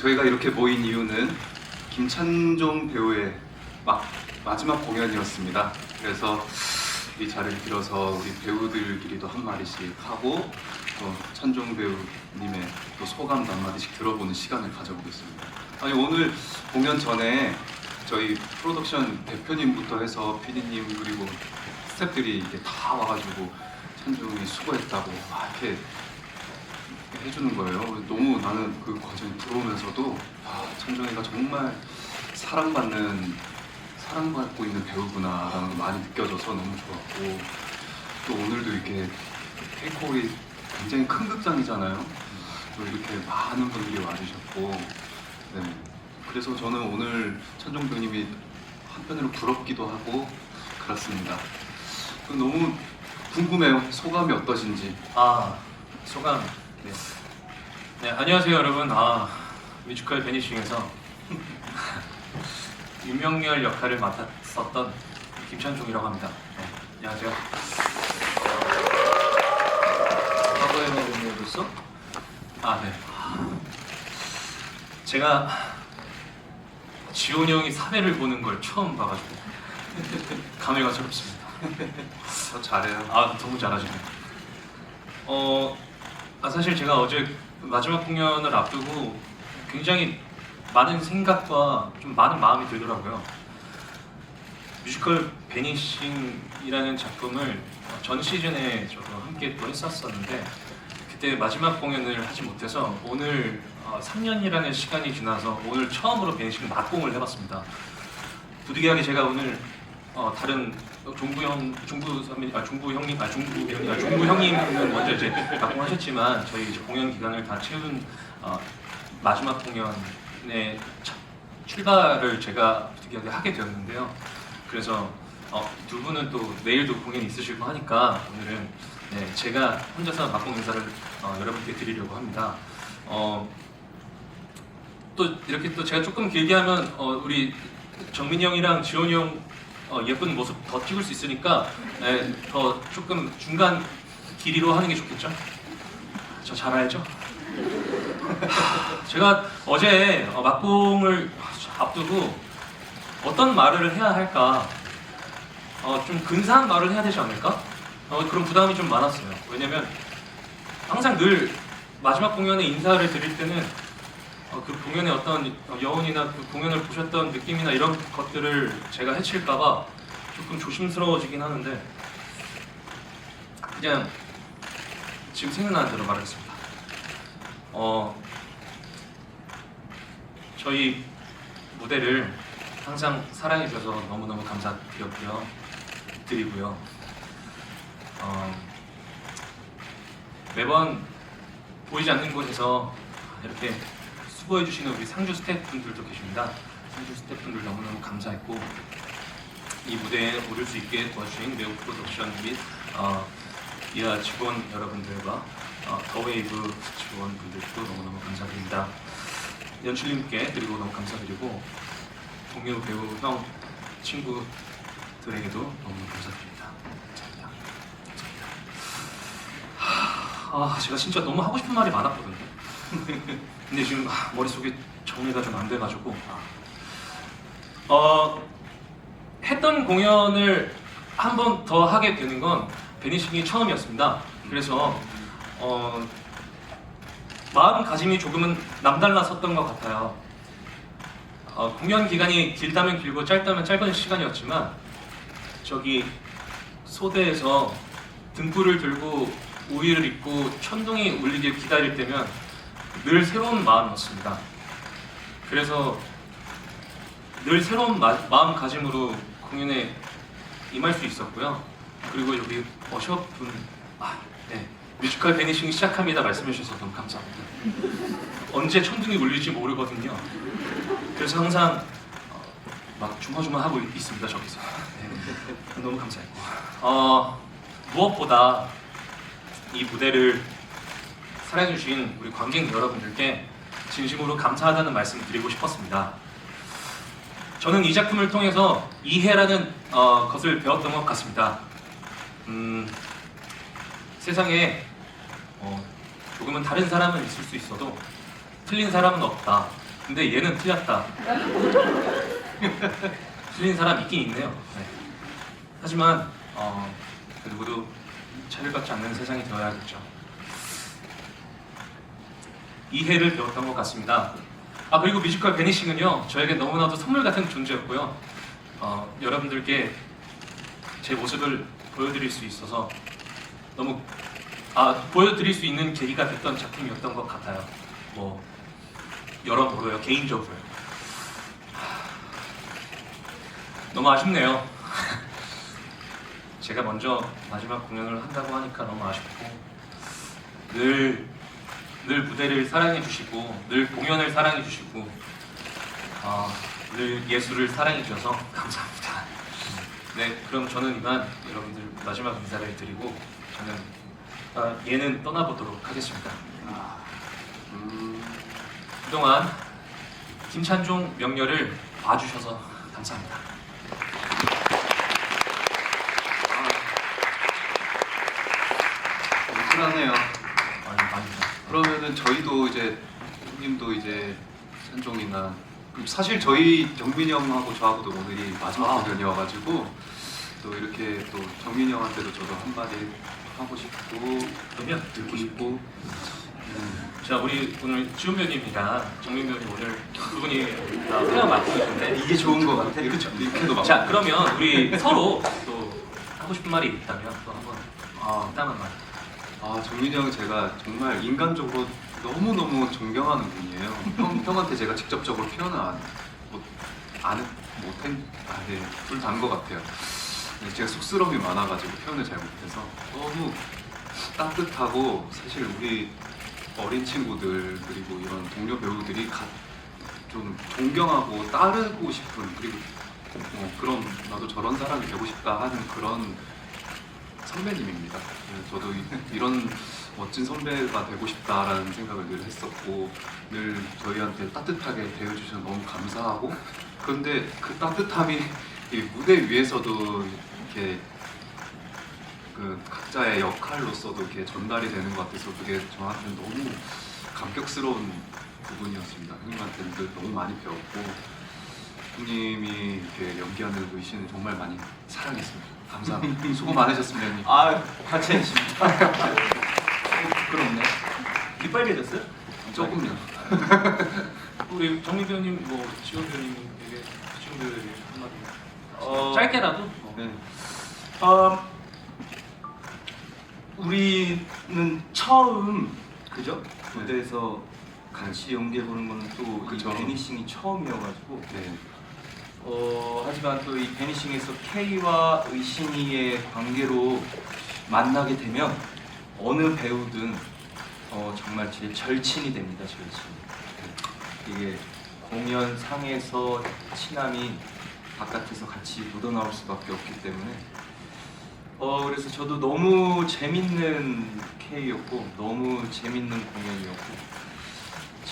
저희가 이렇게 모인 이유는 김찬종 배우의 막, 마지막 공연이었습니다. 그래서 이 자리를 빌어서 우리 배우들끼리도 한 마디씩 하고 또 찬종 배우님의 또 소감도 한 마디씩 들어보는 시간을 가져보겠습니다. 아니 오늘 공연 전에 저희 프로덕션 대표님부터 해서 PD님 그리고 스태프들이 이렇게 다 와가지고 찬종이 수고했다고 막 이렇게 해주는 거예요. 너무 나는 그 과정에 들어오면서도 아, 찬종이가 정말 사랑받는 사랑받고 있는 배우구나라는 걸 많이 느껴져서 너무 좋았고 또 오늘도 이렇게 케이크홀이 굉장히 큰 극장이잖아요. 또 이렇게 많은 분들이 와주셨고 네. 그래서 저는 오늘 찬종 배우님이 한편으로 부럽기도 하고 그렇습니다. 그 너무 궁금해요. 소감이 어떠신지. 아 소감 네. 네 안녕하세요 여러분 아 뮤지컬 베니싱에서 윤명열 역할을 맡았었던 김찬종이라고 합니다 네, 안녕하세요 과거에는 윤명이었어? 아네 제가 지훈이 형이 사회를 보는 걸 처음 봐가지고 감회가 새롭습니다 더 잘해요. 아 너무 잘하시네. 어, 아, 사실 제가 어제 마지막 공연을 앞두고 굉장히 많은 생각과 좀 많은 마음이 들더라고요. 뮤지컬 베니싱이라는 작품을 어, 전 시즌에 저도 함께 또 했었었는데 그때 마지막 공연을 하지 못해서 오늘 어, 3년이라는 시간이 지나서 오늘 처음으로 베니싱 막공을 해봤습니다. 부득이하게 제가 오늘 어, 다른 종부 형, 종부 선배, 아 종부 형님, 아 종부 형님, 아 종부 형님은 먼저 이제 막공하셨지만 저희 이제 공연 기간을 다 채운 어, 마지막 공연의 첫 출발을 제가 부득이하게 하게 되었는데요. 그래서 어, 두 분은 또 내일도 공연이 있으시고 하니까 오늘은 네, 제가 혼자서 막공 인사를 어, 여러분께 드리려고 합니다. 어, 또 이렇게 또 제가 조금 길게 하면 어, 우리 정민이 형이랑 지원이 형 어, 예쁜 모습 더 찍을 수 있으니까 예, 더 조금 중간 길이로 하는 게 좋겠죠? 저 잘 알죠? 제가 어제 어, 막공을 앞두고 어떤 말을 해야 할까 어, 좀 근사한 말을 해야 되지 않을까? 어, 그런 부담이 좀 많았어요. 왜냐면 항상 늘 마지막 공연에 인사를 드릴 때는 어, 그 공연의 어떤 어, 여운이나 그 공연을 보셨던 느낌이나 이런 것들을 제가 해칠까봐 조금 조심스러워지긴 하는데 그냥 지금 생각나는 대로 말하겠습니다. 어, 저희 무대를 항상 사랑해 주셔서 너무너무 감사드렸고요. 드리고요. 어, 매번 보이지 않는 곳에서 이렇게 수고해 주시는 우리 상주 스태프분들도 계십니다. 상주 스태프분들 너무너무 감사했고 이 무대에 오를 수 있게 도와주신 매우 프로덕션 및 어, 이하 직원 여러분들과 어, 더웨이브 직원분들도 너무너무 감사드립니다. 연출님께 그리고 너무 감사드리고 동료 배우 형 친구들에게도 너무 감사드립니다. 감사합니다. 감사합니다. 하, 아 제가 진짜 너무 하고 싶은 말이 많았거든요. 근데 지금 아, 머릿속에 정리가 좀 안 돼가지고 아. 어, 했던 공연을 한 번 더 하게 되는 건 베니싱이 처음이었습니다. 그래서 어, 마음가짐이 조금은 남달랐었던 것 같아요. 어, 공연 기간이 길다면 길고 짧다면 짧은 시간이었지만 저기 소대에서 등불을 들고 우위를 입고 천둥이 울리길 기다릴 때면 늘 새로운 마음이었습니다. 그래서 늘 새로운 마, 마음가짐으로 공연에 임할 수 있었고요. 그리고 여기 어셔분, 아, 네, 뮤지컬 베니싱 시작합니다 말씀해 주셔서 너무 감사합니다. 언제 천둥이 울릴지 모르거든요. 그래서 항상 어, 막 주마주마 하고 있습니다 저기서. 네, 너무 감사했고, 어, 무엇보다 이 무대를 사랑해주신 우리 관객 여러분들께 진심으로 감사하다는 말씀을 드리고 싶었습니다. 저는 이 작품을 통해서 이해라는 어, 것을 배웠던 것 같습니다. 음, 세상에 어, 조금은 다른 사람은 있을 수 있어도 틀린 사람은 없다. 근데 얘는 틀렸다. 틀린 사람 있긴 있네요. 네. 하지만 어, 그 누구도 차별받지 않는 세상이 되어야겠죠. 이해를 배웠던 것 같습니다. 아 그리고 뮤지컬 베니싱은요 저에게 너무나도 선물 같은 존재였고요. 어, 여러분들께 제 모습을 보여드릴 수 있어서 너무 아 보여드릴 수 있는 계기가 됐던 작품이었던 것 같아요. 뭐 여러모로요 개인적으로요. 하, 너무 아쉽네요. 제가 먼저 마지막 공연을 한다고 하니까 너무 아쉽고 늘, 늘 무대를 사랑해 주시고 늘 공연을 사랑해 주시고 아, 늘 예술을 사랑해 주셔서 감사합니다. 네, 그럼 저는 이만 여러분들 마지막 인사를 드리고 저는 아, 얘는 떠나보도록 하겠습니다. 음, 그동안 김찬종 명렬을 봐주셔서 감사합니다. 불안해요. 아유, 아닙니다. 그러면은 저희도 이제 형님도 이제 산종이나 사실 저희 정민이 형하고 저하고도 오늘이 마지막 아. 공연이어가지고 또 이렇게 또 정민이 형한테도 저도 한마디 하고 싶고 그러면 듣고 싶고 음, 자 우리 오늘 지훈 배우님이랑 정민 배우님 오늘 두 분이 다 회원 맡고 계신데 이게 좋은 것 같아. 그렇죠. 이렇게도 막. 자 그러면 우리 서로 또 하고 싶은 말이 있다면 또 한번 아, 땀한 말. 아 정민이 형 제가 정말 인간적으로 너무 너무 존경하는 분이에요. 형 형한테 제가 직접적으로 표현을 안, 못, 안 못한 아네 불단 것 같아요. 근데 제가 쑥스러움이 많아가지고 표현을 잘 못해서 너무 따뜻하고 사실 우리 어린 친구들 그리고 이런 동료 배우들이 가, 좀 존경하고 따르고 싶은 그리고 뭐 그런 나도 저런 사람이 되고 싶다 하는 그런 선배님입니다. 그래서 저도 이- 이런 멋진 선배가 되고 싶다라는 생각을 늘 했었고 늘 저희한테 따뜻하게 대해주셔서 너무 감사하고 그런데 그 따뜻함이 이 무대 위에서도 이렇게 그 각자의 역할로서도 이렇게 전달이 되는 것 같아서 그게 저한테 너무 감격스러운 부분이었습니다. 형님한테는 늘 너무 많이 배웠고 형님이 이렇게 연기하는 의신을 정말 많이 사랑했습니다. 감사합니다. 수고 많으셨습니다, 형님. 아, 같이 했습니다. 부끄럽네. 귀 빨개졌어요? 조금요. 우리 정민 배우님 뭐 지훈 배우님에게 지훈 배우에게 한마디. 어, 짧게라도. 뭐. 네. 어, 우리는 처음 그죠? 무대에서 같이 연기해 보는 거는 또 이 그죠. 베니싱이 처음이어가지고 네. 어, 하지만 또 이 베니싱에서 K와 의신이의 관계로 만나게 되면 어느 배우든 어, 정말 제 절친이 됩니다, 절친. 이게 공연 상에서 친함이 바깥에서 같이 묻어나올 수밖에 없기 때문에 어 그래서 저도 너무 재밌는 K였고 너무 재밌는 공연이었고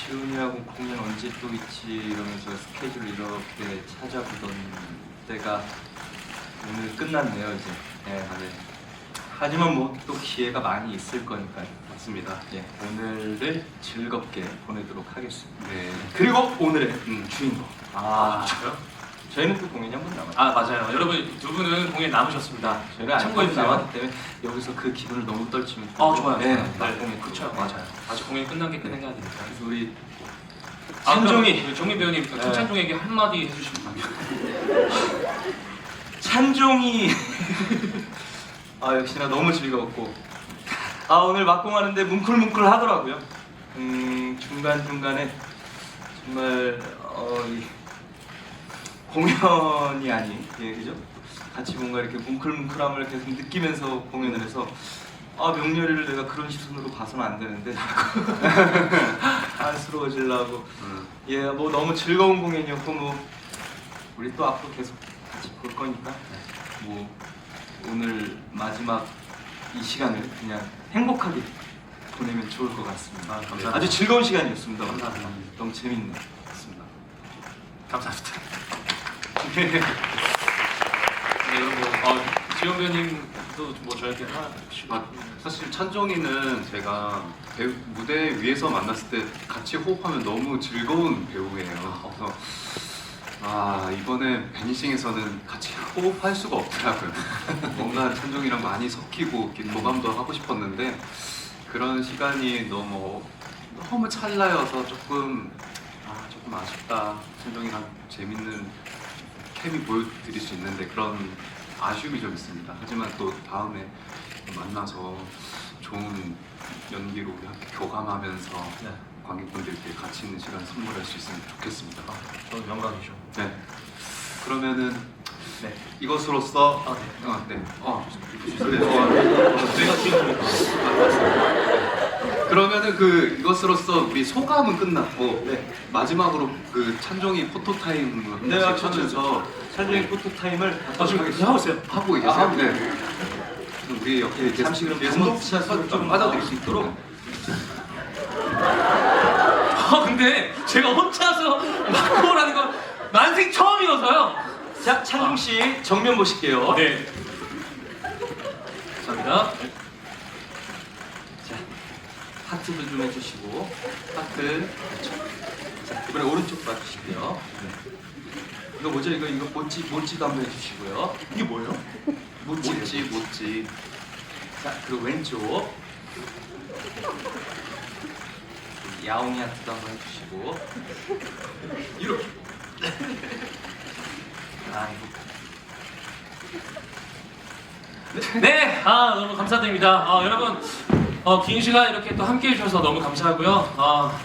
지훈이하고 공연 언제 또 있지 이러면서 스케줄 이렇게 찾아보던 때가 오늘 끝났네요 이제 네, 네. 하지만 뭐 또 기회가 많이 있을 거니까요 맞습니다. 예, 오늘을 즐겁게 보내도록 하겠습니다 네. 그리고 오늘의 음. 주인공 아, 아, 진짜요? 저희는 또 공연이 한 번 남았어요 아 맞아요. 여러분 두 분은 공연 남으셨습니다. 저희가 참고해 참고해 주세요. 나왔기 때문에 여기서 그 기분을 너무 떨치면 아 좋아요. 네, 네, 그렇죠. 또- 맞아요. 아직 공연 끝난 게 끝난 게 아니니까. 그래서 우리 아, 찬종이 그럼 정민 배우님 그 네. 김찬종에게 한마디 해주시면 찬종이 아 역시나 너무 즐거웠고 아 오늘 막공하는데 뭉클뭉클 하더라고요. 음 중간 중간에 정말 어, 이 공연이 아닌 예 그죠? 같이 뭔가 이렇게 뭉클뭉클함을 계속 느끼면서 공연을 해서 아 명렬이를 내가 그런 시선으로 봐서는 안 되는데 자꾸 안쓰러워지려고 음. 예, 뭐 너무 즐거운 공연이었고 뭐 우리 또 앞으로 계속 같이 볼 거니까 뭐 오늘 마지막 이 시간을 그냥 행복하게 보내면 좋을 것 같습니다. 아, 감사합니다. 아주 즐거운 시간이었습니다. 감사합니다. 너무 재밌네. 맞습니다. 감사합니다. 네, 여러분, 어, 지원 배우님 또뭐 저에게 하시고 아, 사실 찬종이는 제가 배우, 무대 위에서 만났을 때 같이 호흡하면 너무 즐거운 배우예요. 그래서 아 이번에 베니싱에서는 같이 호흡할 수가 없더라고요. 뭔가 찬종이랑 많이 섞이고 이렇게 도감도 하고 싶었는데 그런 시간이 너무 너무 찰나여서 조금 아 조금 아쉽다. 찬종이랑 재밌는 케미 보여드릴 수 있는데 그런 아쉬움이 좀 있습니다. 하지만 또 다음에 만나서 좋은 연기로 우리 함께 교감하면서 네, 관객분들께 가치 있는 시간 선물할 수 있으면 좋겠습니다. 저는 영광이죠. 네. 그러면은 네. 이것으로써 아, 네. 어, 네. 어, 네. 어, 내가 기억하니까. 그러면은 그 이것으로써 우리 소감은 끝났고 네. 마지막으로 그 찬종이 포토 타임을 한 네, 번씩 그렇죠. 하면서 촬영 포토 타임을 아 지금 하고 있어요. 하고 계세요? 아, 네. 그럼 우리 옆에 이렇게 잠시 그럼 감독샷으로 좀좀 빠져드릴 수 있도록 아 근데 제가 혼자서 마크라는 거 난생 처음이어서요. 자, 찬중 씨 정면 보실게요. 네. 감사합니다. 자, 하트도 좀 해주시고 하트. 자, 이번에 오른쪽 봐주시고요. 네. 이거 뭐죠? 이거 이거 모찌 모찌도 한번 해주시고요. 이게 뭐예요? 모찌. 모찌 모찌 자, 그리고 왼쪽. 야옹이 하트도 한번 해주시고. 이렇게. 아이고. 네, 아 너무 감사드립니다. 아, 여러분, 어, 긴 시간 이렇게 또 함께 해주셔서 너무 감사하고요. 아,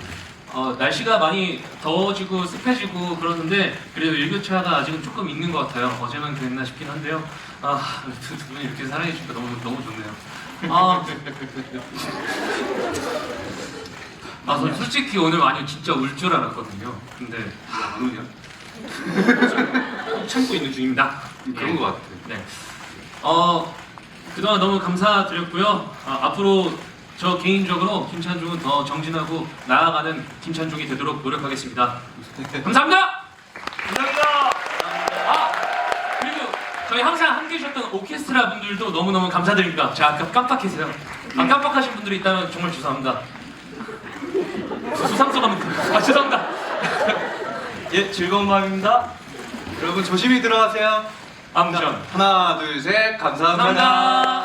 어, 날씨가 많이 더워지고 습해지고 그러는데 그래도 일교차가 아직은 조금 있는 것 같아요. 어제만 그랬나 싶긴 한데요. 아, 두, 두 분이 이렇게 사랑해 주니까 너무 너무 좋네요. 아, 아, 저 솔직히 오늘 많이 진짜 울 줄 알았거든요. 근데 안 오냐? 꼭 참고 있는 중입니다. 그런 것 같아. 네. 어, 그동안 너무 감사드렸고요. 아, 앞으로 저 개인적으로 김찬중은 더 정진하고 나아가는 김찬중이 되도록 노력하겠습니다. 감사합니다! 감사합니다. 아, 그리고 저희 항상 함께 해주셨던 오케스트라 분들도 너무너무 감사드립니다. 제가 아까 깜빡했어요. 아, 깜빡하신 분들이 있다면 정말 죄송합니다. 수상 소감입니다. 아, 죄송합니다. 예, 즐거운 밤입니다. 여러분 조심히 들어가세요. 암전. 하나 둘 셋 감사합니다. 감사합니다.